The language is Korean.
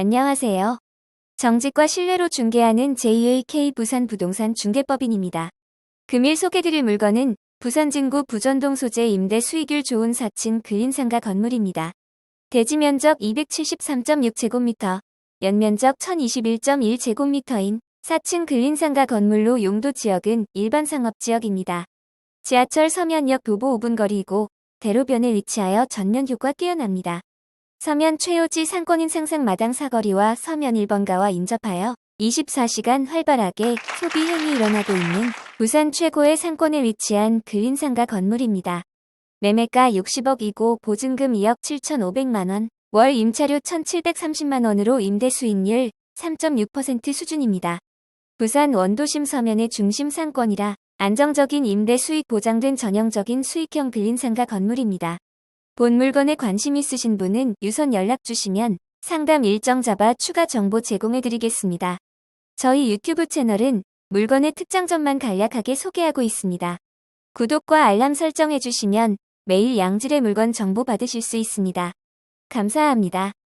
안녕하세요. 정직과 신뢰로 중개하는 JAK 부산 부동산 중개법인입니다. 금일 소개드릴 물건은 부산 진구 부전동 소재 임대 수익률 좋은 4층 근린상가 건물입니다. 대지 면적 273.6제곱미터, 연면적 1021.1제곱미터인 4층 근린상가 건물로 용도 지역은 일반 상업지역입니다. 지하철 서면역 도보 5분 거리이고 대로변에 위치하여 전면 효과 뛰어납니다. 서면 최요지 상권인 상상 마당 사거리와 서면 1번가와 인접하여 24시간 활발하게 소비 행위 일어나고 있는 부산 최고의 상권에 위치한 근린상가 건물입니다. 매매가 60억이고 보증금 2억 7,500만원, 월 임차료 1,730만원으로 임대 수익률 3.6% 수준입니다. 부산 원도심 서면의 중심 상권이라 안정적인 임대 수익 보장된 전형적인 수익형 근린상가 건물입니다. 본 물건에 관심 있으신 분은 유선 연락 주시면 상담 일정 잡아 추가 정보 제공해 드리겠습니다. 저희 유튜브 채널은 물건의 특장점만 간략하게 소개하고 있습니다. 구독과 알람 설정해 주시면 매일 양질의 물건 정보 받으실 수 있습니다. 감사합니다.